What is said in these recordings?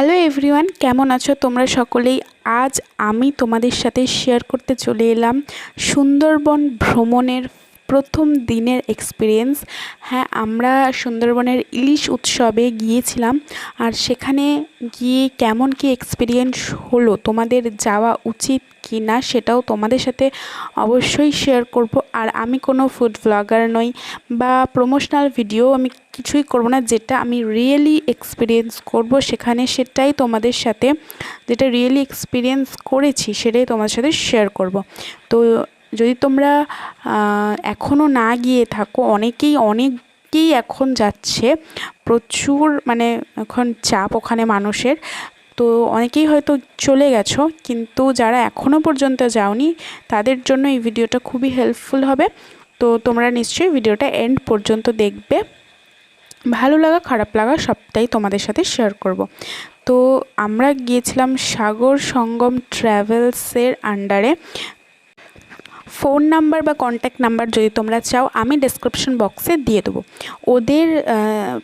Hello everyone কেমন আছো? তোমরা সকলেই আজ আমি তোমাদের সাথে শেয়ার করতে চলে এলাম সুন্দরবন ভ্রমণের প্রথম দিনের এক্সপিরিয়েন্স হ্যাঁ আমরা সুন্দরবনের ইলিশ উৎসবে গিয়েছিলাম আর সেখানে গিয়ে কেমন কি এক্সপিরিয়েন্স হলো, তোমাদের যাওয়া উচিত কি না সেটাও তোমাদের সাথে অবশ্যই শেয়ার করব। আর আমি কোনো ফুড ব্লগার নই বা প্রমোশনাল ভিডিও আমি কিছুই করব না, যেটা আমি রিয়েলি এক্সপিরিয়েন্স করব সেখানে সেটাই তোমাদের সাথে, যেটা রিয়েলি এক্সপিরিয়েন্স করেছি সেটাই তোমাদের সাথে শেয়ার করব। তো যদি তোমরা এখনও না গিয়ে থাকো, অনেকেই অনেকেই এখন যাচ্ছে, প্রচুর মানে এখন চাপ ওখানে মানুষের, তো অনেকেই হয়তো চলে গেছো, কিন্তু যারা এখনও পর্যন্ত যাওনি, তাদের জন্য এই ভিডিওটা খুবই হেল্পফুল হবে, তো তোমরা নিশ্চয়ই ভিডিওটা এন্ড পর্যন্ত দেখবে। ভালো লাগা, খারাপ লাগা, সবটাই তোমাদের সাথে শেয়ার করব। তো আমরা গিয়েছিলাম সাগর সঙ্গম ট্র্যাভেলসের আন্ডারে ফোন নাম্বার বা কন্ট্যাক্ট নাম্বার যদি তোমরা চাও, আমি ডেসক্রিপশন বক্সে দিয়ে দেবো। ওদের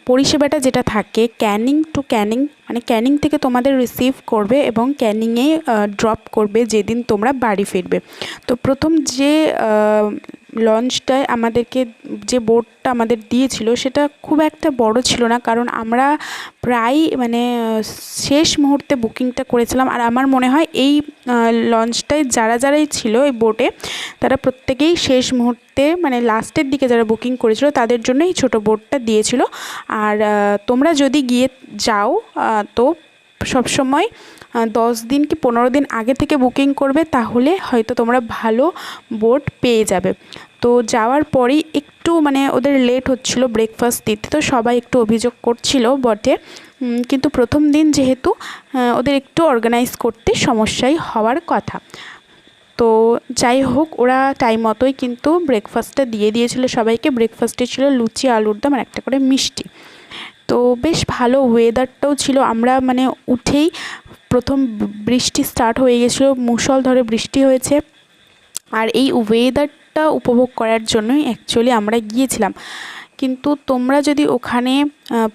পরিষেবাটা যেটা থাকে ক্যানিং টু ক্যানিং মানে ক্যানিং থেকে তোমাদের রিসিভ করবে এবং ক্যানিংয়ে ড্রপ করবে যেদিন তোমরা বাড়ি ফিরবে। তো প্রথম যে লঞ্চটায় আমাদেরকে যে বোটটা আমাদের দিয়েছিল সেটা খুব একটা বড় ছিল না, কারণ আমরা প্রায় মানে শেষ মুহূর্তে বুকিংটা করেছিলাম। আর আমার মনে হয় এই লঞ্চটায় যারা যারাই ছিল এই বোটে তারা প্রত্যেকেই শেষ মুহূর্তে মানে লাস্টের দিকে যারা বুকিং করেছিল, তাদের জন্য এই ছোটো বোটটা দিয়েছিল। আর তোমরা যদি গিয়ে যাও তো সবসময় দশ দিন কি পনেরো দিন আগে থেকে বুকিং করবে, তাহলে হয়তো তোমরা ভালো বোট পেয়ে যাবে। তো যাওয়ার পরেই একটু মানে ওদের লেট হচ্ছিল ব্রেকফাস্ট দিতে, তো সবাই একটু অভিযোগ করছিল বটে। কিন্তু প্রথম দিন যেহেতু ওদের একটু অর্গানাইজ করতে সমস্যাই হওয়ার কথা। তো যাই হোক, ওরা টাইম মতোই কিন্তু ব্রেকফাস্টটা দিয়ে দিয়েছিল সবাইকে। ব্রেকফাস্টে ছিল লুচি, আলুর দম আর একটা করে মিষ্টি। তো বেশ ভালো ওয়েদারটাও ছিল। আমরা মানে উঠেই প্রথম বৃষ্টি স্টার্ট হয়ে গেছিল মুসল ধরে বৃষ্টি হয়েছে। আর এই ওয়েদারটা উপভোগ করার জন্যই অ্যাকচুয়ালি আমরা গিয়েছিলাম। কিন্তু তোমরা যদি ওখানে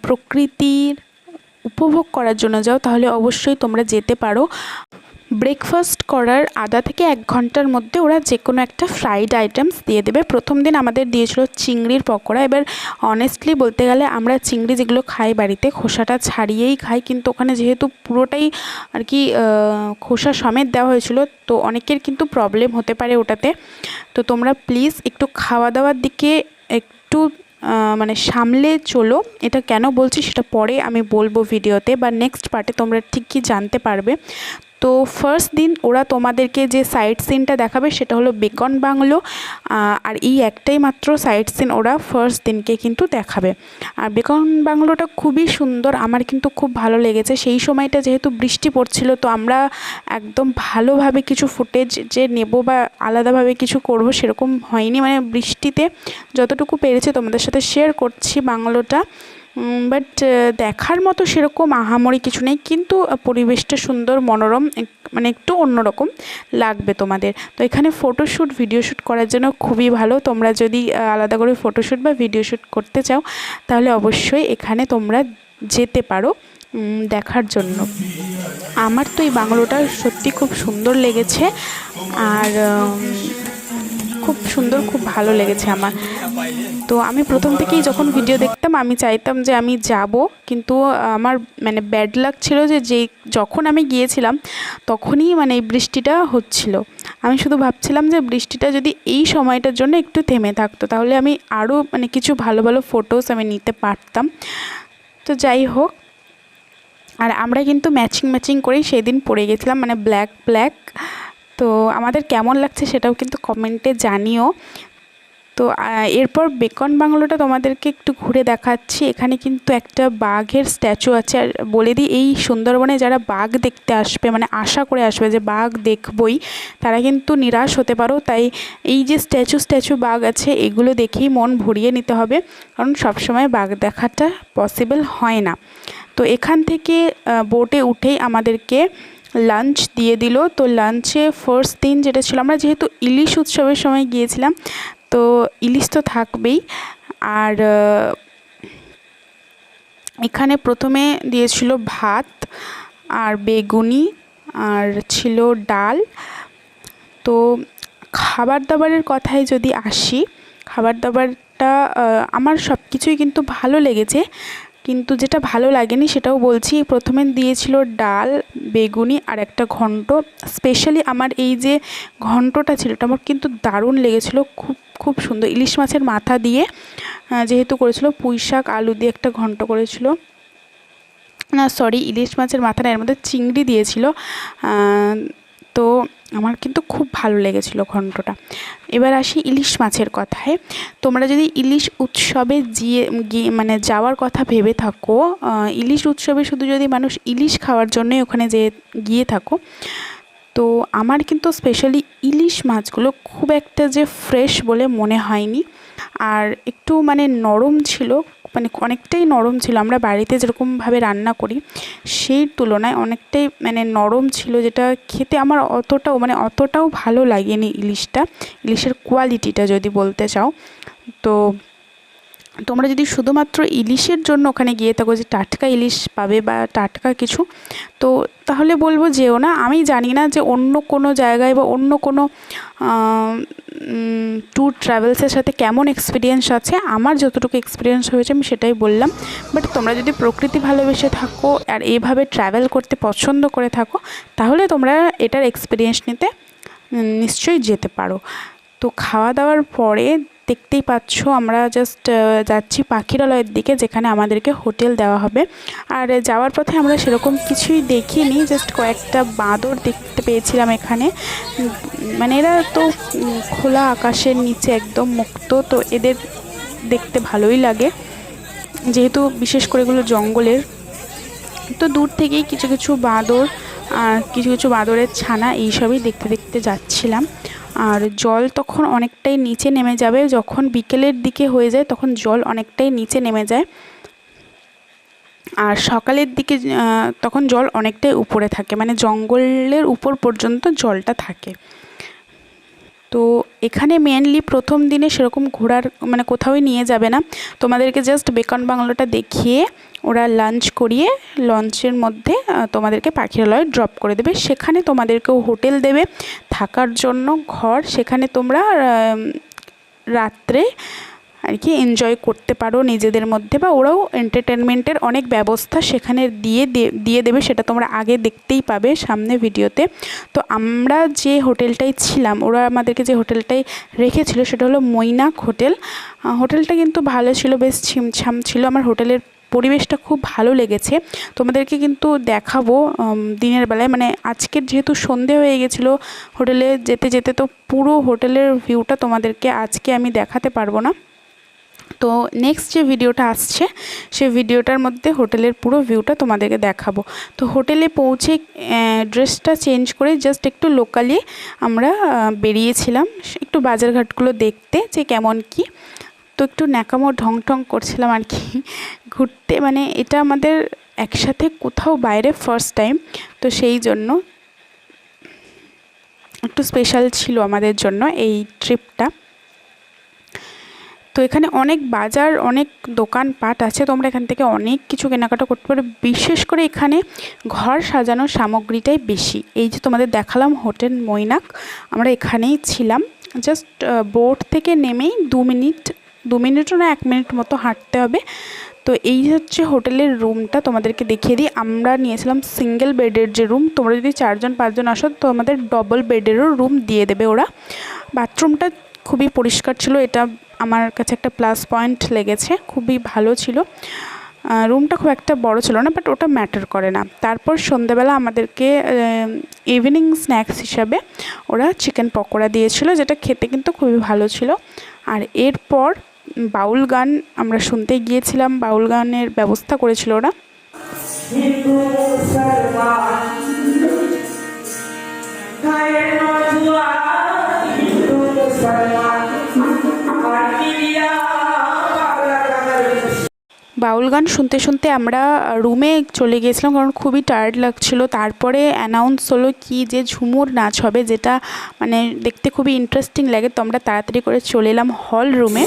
প্রকৃতির উপভোগ করার জন্য যাও, তাহলে অবশ্যই তোমরা যেতে পারো। ব্রেকফাস্ট করার আধা থেকে এক ঘণ্টার মধ্যে ওরা যে কোনো একটা ফ্রাইড আইটেমস দিয়ে দেবে। প্রথম দিন আমাদের দিয়েছিল চিংড়ির পকোড়া। এবার অনেস্টলি বলতে গেলে আমরা চিংড়ি যেগুলো খাই বাড়িতে, খোসাটা ছাড়িয়েই খাই। কিন্তু ওখানে যেহেতু পুরোটাই আর কি খোসা সমেত দেওয়া হয়েছিল, তো অনেকের কিন্তু প্রবলেম হতে পারে ওটাতে। তো তোমরা প্লিজ একটু খাওয়া দাওয়ার দিকে একটু মানে সামলে চলো। এটা কেন বলছি সেটা পরে আমি বলব ভিডিওতে, বা নেক্সট পার্টে তোমরা ঠিক ঠিকই জানতে পারবে। তো ফার্স্ট দিন ওরা তোমাদেরকে যে সাইট সিনটা দেখাবে সেটা হলো বেকন বাংলো আর এই একটাই মাত্র সাইট সিন ওরা ফার্স্ট দিনকে কিন্তু দেখাবে। আর বেকন বাংলোটা খুবই সুন্দর, আমার কিন্তু খুব ভালো লেগেছে। সেই সময়টা যেহেতু বৃষ্টি পড়ছিল, তো আমরা একদম ভালোভাবে কিছু ফুটেজ যে নেব বা আলাদাভাবে কিছু করব সেরকম হয়নি। মানে বৃষ্টিতে যতটুকু পেরেছে তোমাদের সাথে শেয়ার করছি বাংলোটা। বাট দেখার মতো সেরকম আহামরি কিছু নেই, কিন্তু পরিবেশটা সুন্দর, মনোরম মানে একটু অন্যরকম লাগবে তোমাদের। তো এখানে ফটোশ্যুট ভিডিও শ্যুট করার জন্য খুবই ভালো। তোমরা যদি আলাদা করে ফটোশ্যুট বা ভিডিও শ্যুট করতে চাও, তাহলে অবশ্যই এখানে তোমরা যেতে পারো দেখার জন্য। আমার তো এই বাংলোটা সত্যি খুব সুন্দর লেগেছে, আর খুব সুন্দর, খুব ভালো লেগেছে আমার। তো আমি প্রথম থেকেই যখন ভিডিও দেখতাম, আমি চাইতাম যে আমি যাব। কিন্তু আমার মানে ব্যাড লাক ছিল যে যেই, যখন আমি গিয়েছিলাম, তখনই মানে এই বৃষ্টিটা হচ্ছিল। আমি শুধু ভাবছিলাম যে বৃষ্টিটা যদি এই সময়টার জন্য একটু থেমে থাকতো, তাহলে আমি আরও মানে কিছু ভালো ভালো ফটোস আমি নিতে পারতাম। তো যাই হোক, আর আমরা কিন্তু ম্যাচিং ম্যাচিং করেই সেদিন পরে গেছিলাম মানে ব্ল্যাক ব্ল্যাক তো আমাদের কেমন লাগছে সেটাও কিন্তু কমেন্টে জানিও। তো এরপর বেকন বাংলোটা তোমাদেরকে একটু ঘুরে দেখাচ্ছি। এখানে কিন্তু একটা বাঘের স্ট্যাচু আছে। আর বলে দিই, এই সুন্দরবনে যারা বাঘ দেখতে আসবে মানে আশা করে আসবে যে বাঘ দেখবই, তারা কিন্তু নিরাশ হতে পারো। তাই এই যে স্ট্যাচু স্ট্যাচু বাঘ আছে, এগুলো দেখেই মন ভরিয়ে নিতে হবে। কারণ সবসময় বাঘ দেখাটা পসিবল হয় না। তো এখান থেকে বোটে উঠেই আমাদেরকে লাঞ্চ দিয়ে দিল। তো লাঞ্চে ফার্স্ট দিন যেটা ছিল, আমরা যেহেতু ইলিশ উৎসবের সময় গিয়েছিলাম তো ইলিশ তো থাকবেই। আর এখানে প্রথমে দিয়েছিল ভাত আর বেগুনি আর ছিল ডাল। তো খাবার দাবারের কথায় যদি আসি খাবার দাবারটা আমার সব কিছুই কিন্তু ভালো লেগেছে। কিন্তু যেটা ভালো লাগেনি সেটাও বলছি, প্রথমে দিয়েছিল ডাল, বেগুনি আর একটা ঘন্ট। স্পেশালি আমার এই যে ঘন্টটা ছিল, এটা আমার কিন্তু দারুণ লেগেছিল, খুব খুব সুন্দর। ইলিশ মাছের মাথা দিয়ে যেহেতু করেছিল পুঁই শাক, আলু দিয়ে একটা ঘন্ট করেছিল। না সরি ইলিশ মাছের মাথাটা এর মধ্যে চিংড়ি দিয়েছিল। তো আমার কিন্তু খুব ভালো লেগেছিল ঘন্টটা। এবার আসি ইলিশ মাছের কথায়। তোমরা যদি ইলিশ উৎসবে গিয়ে গিয়ে মানে যাওয়ার কথা ভেবে থাকো ইলিশ উৎসবে শুধু যদি মানুষ ইলিশ খাওয়ার জন্যই ওখানে যে গিয়ে থাকো, তো আমার কিন্তু স্পেশালি ইলিশ মাছগুলো খুব একটা যে ফ্রেশ বলে মনে হয়নি। আর একটু মানে নরম ছিল মানে অনেকটাই নরম ছিল। আমরা বাড়িতে যেরকমভাবে রান্না করি, সেই তুলনায় অনেকটাই মানে নরম ছিল, যেটা খেতে আমার অতটাও মানে অতটাও ভালো লাগেনি ইলিশটা। ইলিশের কোয়ালিটিটা যদি বলতে চাও, তো তোমরা যদি শুধুমাত্র ইলিশের জন্য ওখানে গিয়ে থাকো, যে টাটকা ইলিশ পাবে বা টাটকা কিছু, তো তাহলে বলব যেও না। আমি জানি না যে অন্য কোনো জায়গায় বা অন্য কোনো ট্যুর ট্রাভেলসের সাথে কেমন এক্সপিরিয়েন্স আছে। আমার যতটুকু এক্সপিরিয়েন্স হয়েছে আমি সেটাই বললাম। বাট তোমরা যদি প্রকৃতি ভালোবেসে থাকো আর এইভাবে ট্রাভেল করতে পছন্দ করে থাকো, তাহলে তোমরা এটার এক্সপিরিয়েন্স নিতে নিশ্চয়ই যেতে পারো। তো খাওয়া দাওয়ার পরে দেখতেই পাচ্ছ, আমরা জাস্ট যাচ্ছি পাখিরালয়ের দিকে, যেখানে আমাদেরকে হোটেল দেওয়া হবে। আর যাওয়ার পথে আমরা সেরকম কিছুই দেখিনি জাস্ট কয়েকটা বাঁদর দেখতে পেয়েছিলাম এখানে। মানে এরা তো খোলা আকাশের নিচে একদম মুক্ত, তো এদের দেখতে ভালোই লাগে। যেহেতু বিশেষ করে এগুলো জঙ্গলের। তো দূর থেকেই কিছু কিছু বাঁদর কিছু কিছু বাঁদরের ছানা, এইসবই দেখতে দেখতে যাচ্ছিলাম। আর জল তখন অনেকটাই নিচে নেমে যাবে। যখন বিকেলের দিকে হয়ে যায়, তখন জল অনেকটাই নিচে নেমে যায়। আর সকালের দিকে তখন জল অনেকটাই উপরে থাকে। মানে জঙ্গলের উপর পর্যন্ত জলটা থাকে। তো এখানে মেনলি প্রথম দিনে সেরকম ঘোরার মানে কোথাও নিয়ে যাবে না। তোমাদেরকে জাস্ট বেকন বাংলোটা দেখিয়ে ওরা লাঞ্চ করিয়ে লঞ্চের মধ্যে তোমাদেরকে পাখিরালয় ড্রপ করে দেবে। সেখানে তোমাদেরকেও হোটেল দেবে। থাকার জন্য ঘর, সেখানে তোমরা রাত্রে আর কি এনজয় করতে পারো নিজেদের মধ্যে বা ওরাও এন্টারটেনমেন্টের অনেক ব্যবস্থা সেখানে দিয়ে দিয়ে দেবে, সেটা তোমরা আগে দেখতেই পাবে সামনে ভিডিওতে। তো আমরা যে হোটেলটাই ছিলাম, ওরা আমাদেরকে যে হোটেলটাই রেখেছিল সেটা হলো মৈনাক হোটেল। হোটেলটা কিন্তু ভালো ছিল, বেশ ছিমছাম ছিল, আমার হোটেলের পরিবেশটা খুব ভালো লেগেছে। তোমাদেরকে কিন্তু দেখাবো দিনের বেলায়। মানে আজকের যেহেতু সন্ধে হয়ে গেছিল, হোটেলে যেতে যেতে তো পুরো হোটেলের ভিউটা তোমাদেরকে আজকে আমি দেখাতে পারব না। তো নেক্সট যে ভিডিওটা আসছে সেই ভিডিওটার মধ্যে হোটেলের পুরো ভিউটা তোমাদেরকে দেখাবো। তো হোটেলে পৌঁছে ড্রেসটা চেঞ্জ করে জাস্ট একটু লোকালি আমরা বেরিয়েছিলাম। একটু বাজারঘাটগুলো দেখতে যে কেমন কি। তো একটু ন্যাকামো ঢং ঢং করছিলাম আর কি। ঘুরতে মানে এটা আমাদের একসাথে কোথাও বাইরে ফার্স্ট টাইম তো সেই জন্য একটু স্পেশাল ছিল আমাদের জন্য এই ট্রিপটা তো এখানে অনেক বাজার, অনেক দোকানপাট আছে। তোমরা এখান থেকে অনেক কিছু কেনাকাটা করতে পারো বিশেষ করে এখানে ঘর সাজানোর সামগ্রীটাই বেশি। এই যে তোমাদের দেখালাম হোটেল মৈনাক, আমরা এখানেই ছিলাম। জাস্ট বোট থেকে নেমেই দু মিনিট, দু মিনিটও না, এক মিনিট মতো হাঁটতে হবে। তো এই হচ্ছে হোটেলের রুমটা, তোমাদেরকে দেখিয়ে দিই। আমরা নিয়েছিলাম সিঙ্গেল বেডের যে রুম তোমরা যদি চারজন, পাঁচজন আসো তো আমাদের ডবল বেডেরও রুম দিয়ে দেবে ওরা। বাথরুমটা খুবই পরিষ্কার ছিল, এটা আমার কাছে একটা প্লাস পয়েন্ট লেগেছে, খুবই ভালো ছিল। রুমটা খুব একটা বড় ছিল না বাট ওটা ম্যাটার করে না। তারপর সন্ধ্যেবেলা আমাদেরকে ইভিনিং স্ন্যাক্স হিসাবে ওরা চিকেন পকোড়া দিয়েছিল, যেটা খেতে কিন্তু খুবই ভালো ছিল। আর এরপর বাউল গান আমরা শুনতে গিয়েছিলাম, বাউল গানের ব্যবস্থা করেছিল ওরা। Israel. বাউল গান শুনতে শুনতে আমরা রুমে চলে গিয়েছিলাম কারণ খুবই টায়ার্ড লাগছিল। তারপরে অ্যানাউন্স হলো কি যে ঝুমুর নাচ হবে, যেটা মানে দেখতে খুবই ইন্টারেস্টিং লাগে। তো আমরা তাড়াতাড়ি করে চলে এলাম হল রুমে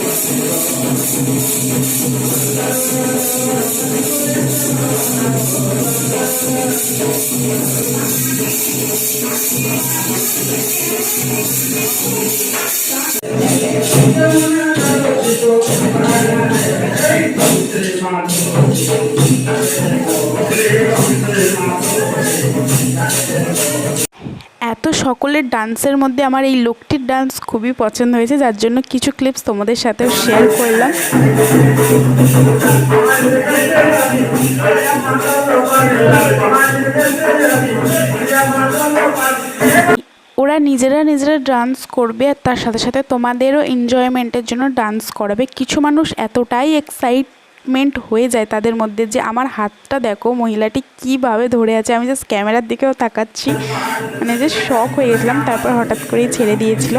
এত সকলের ডান্সের মধ্যে আমার এই লোকটির ডান্স খুবই পছন্দ হয়েছে, যার জন্য কিছু ক্লিপস তোমাদের সাথেও শেয়ার করলাম। ওরা নিজেরা নিজেরা ডান্স করবে আর তার সাথে সাথে তোমাদেরও এনজয়মেন্টের জন্য ডান্স করাবে। কিছু মানুষ এতটাই এক্সাইটমেন্ট হয়ে যায় তাদের মধ্যে যে, আমার হাতটা দেখো মহিলাটি কীভাবে ধরে আছে? আমি জাস্ট ক্যামেরার দিকেও তাকাচ্ছি। মানে যে শখ হয়ে গেছিলাম, তারপর হঠাৎ করেই ছেড়ে দিয়েছিল।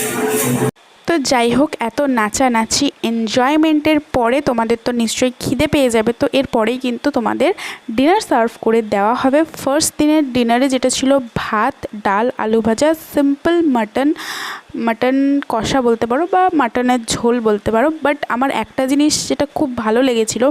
তো যাই হোক এত নাচানাচি এনজয়মেন্টের পরে তোমাদের তো নিশ্চয়ই খিদে পেয়ে যাবে। তো এরপরেই কিন্তু তোমাদের ডিনার সার্ভ করে দেওয়া হবে। ফার্স্ট দিনের ডিনারে যেটা ছিল ভাত, ডাল, আলু ভাজা সিম্পল মাটন মাটন কষা বলতে পারো বা মাটনের ঝোল বলতে পারো। বাট আমার একটা জিনিস যেটা খুব ভালো লেগেছিল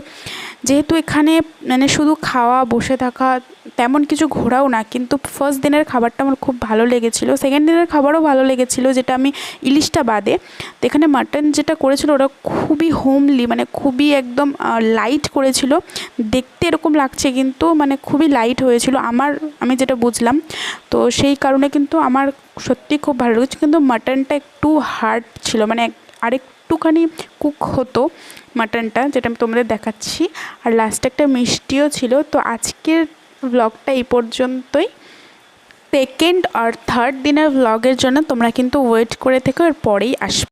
যেহেতু এখানে মানে শুধু খাওয়া, বসে থাকা তেমন কিছু ঘোরাও না, কিন্তু ফার্স্ট দিনের খাবারটা আমার খুব ভালো লেগেছিলো। সেকেন্ড দিনের খাবারও ভালো লেগেছিলো, যেটা আমি ইলিশটা বাদে। তো এখানে মাটন যেটা করেছিল ওরা খুবই হোমলি মানে খুবই একদম লাইট করেছিল। দেখতে এরকম লাগছে, কিন্তু মানে খুবই লাইট হয়েছিল। আমার, আমি যেটা বুঝলাম, তো সেই কারণে কিন্তু আমার সত্যি খুব ভালো লেগেছে। কিন্তু মাটনটা একটু হার্ড ছিল মানে এক- আরেকটুখানি কুক হতো মাটনটা যেটা আমি তোমাদের দেখাচ্ছি। আর লাস্টে একটা মিষ্টিও ছিল। তো আজকের ব্লগটা এই পর্যন্তই। সেকেন্ড আর থার্ড দিনের ব্লগের জন্য তোমরা কিন্তু ওয়েট করে থেকো এর পরেই আসবে।